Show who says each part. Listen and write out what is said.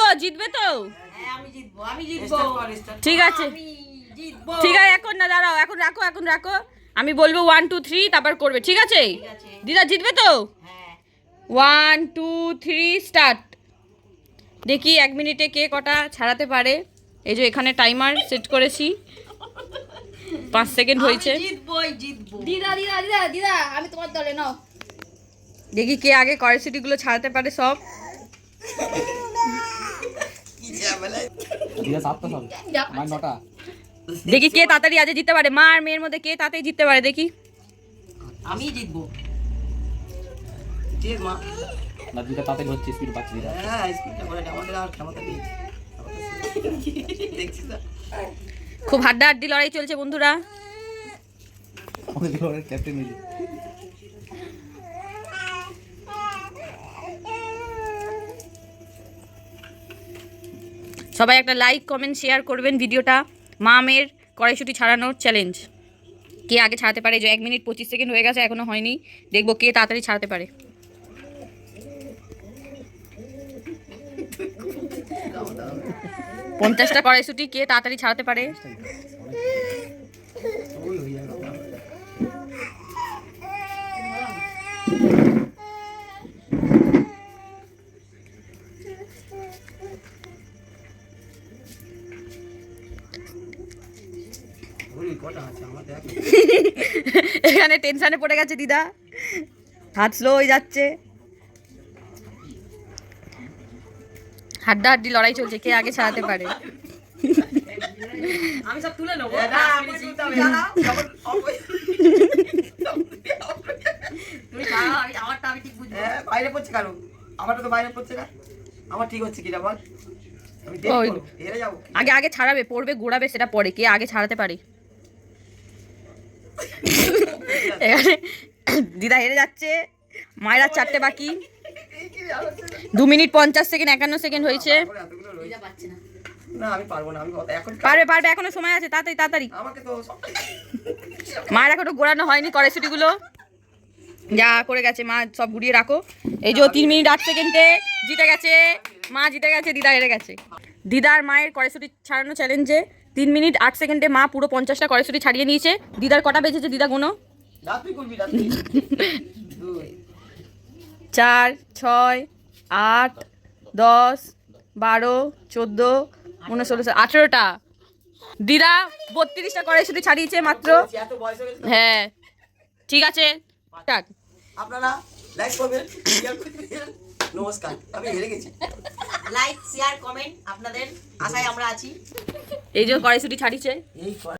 Speaker 1: গো জিতবে তো?
Speaker 2: হ্যাঁ আমি জিতবো আমি জিতবো।
Speaker 3: স্টার্ট কর। স্টার্ট
Speaker 1: ঠিক আছে। ঠিক আছে এখন না দাঁড়াও এখন রাখো এখন রাখো। আমি বলব ওয়ান টু থ্রি তারপর করবে ঠিক আছে? দিদা জিতবে তো?
Speaker 2: হ্যাঁ।
Speaker 1: ওয়ান টু থ্রি স্টার্ট দেখি এক মিনিটে কে কটা ছাড়াতে পারে। এই যে এখানে টাইমার সেট করেছি। পাঁচ সেকেন্ড হয়েছে।
Speaker 2: আমি জিতবোই জিতবো।
Speaker 4: দিদা দিদা দিদা দিদা আমি তোমার দলে নাও।
Speaker 1: দেখি কে আগে করেসিটিগুলো ছাড়াতে পারে সব
Speaker 3: কি ঝামেলা
Speaker 5: দিদা সাতটা সব আমার নটা
Speaker 1: দেখি কে তাড়াতাড়ি আজ জিততে পারে। মা আর মেয়ের মধ্যে কে তাড়াতাড়ি জিততে পারে দেখি।
Speaker 2: আমি জিতবো।
Speaker 3: ঠিক মা।
Speaker 5: না দিদা তাতে হচ্ছে স্পিড দিদা
Speaker 3: হ্যাঁ স্পিডটা করে আমাদের আর ক্ষমতা নেই দেখছিস না?
Speaker 1: খুব হাড্ডাহাড্ডি লড়াই চলছে বন্ধুরা।
Speaker 5: আমাদের ঘরের ক্যাপ্টেন হয়েছে
Speaker 1: সবাই একটা লাইক কমেন্ট শেয়ার করবেন ভিডিওটা। মা মেয়ের কড়াইশুটি ছাড়ানোর চ্যালেঞ্জ কে আগে ছাড়াতে পারে? যে এক মিনিট পঁচিশ সেকেন্ড হয়ে গেছে, এখনও হয়নি। দেখব কে তাড়াতাড়ি ছাড়াতে পারে। পঞ্চাশটা কড়াইশুটি কে তাড়াতাড়ি ছাড়াতে পারে? এখানে টেনশনে পড়ে গেছে দিদা। হাত স্লো হয়ে যাচ্ছে। হাড্ডা হাড্ডি লড়াই চলছে কে আগে ছাড়াতে পারে?
Speaker 2: আমি সব তুলে নেব।
Speaker 3: হ্যাঁ, বাইরে পড়ছে কেন আমারটা তো বাইরে পড়ছে না। আমার ঠিক হচ্ছে কিনা বল? আমি
Speaker 1: ওই।
Speaker 3: দেখব হেরে যাব।
Speaker 1: আগে আগে ছাড়াবে পড়বে ঘোরাবে সেটা পরে। কে আগে ছাড়াতে পারে? এখানে দিদা হেরে যাচ্ছে। মায়ের চারটে বাকি। দু মিনিট পঞ্চাশ সেকেন্ড একান্ন সেকেন্ড হয়েছে।
Speaker 3: পারব
Speaker 1: পারবে এখনও সময় আছে তাড়াতাড়ি তাড়াতাড়ি। মায়ের এখনও ঘোরানো হয়নি কড়াইশুটিগুলো। যা করে গেছে মা সব ঘুরিয়ে রাখো। এই যে তিন মিনিট আট সেকেন্ডে জিতে গেছে। মা জিতে গেছে দিদা হেরে গেছে। দিদার মায়ের কড়াইশুটি ছাড়ানো চ্যালেঞ্জে তিন মিনিট আট সেকেন্ডে মা পুরো পঞ্চাশটা কড়াইশুটি ছাড়িয়ে নিয়েছে। দিদার কটা বেজেছে দিদা গুনো? চার ছয় আট দশ বারো চোদ্দ উনষোলো আঠেরোটা। দিদা বত্রিশটা কড়াইশুটি ছাড়িয়েছে মাত্র।
Speaker 3: হয়ে
Speaker 1: ঠিক আছে। টাক।
Speaker 3: আপনারা লাইক করবেন নমস্কার আমি হেরে গেছি।
Speaker 2: লাইক শেয়ার কমেন্ট আপনাদের আশায় আমরা আছি।
Speaker 1: এই যে কড়াইশুটি ছাড়িয়েছে।
Speaker 3: এই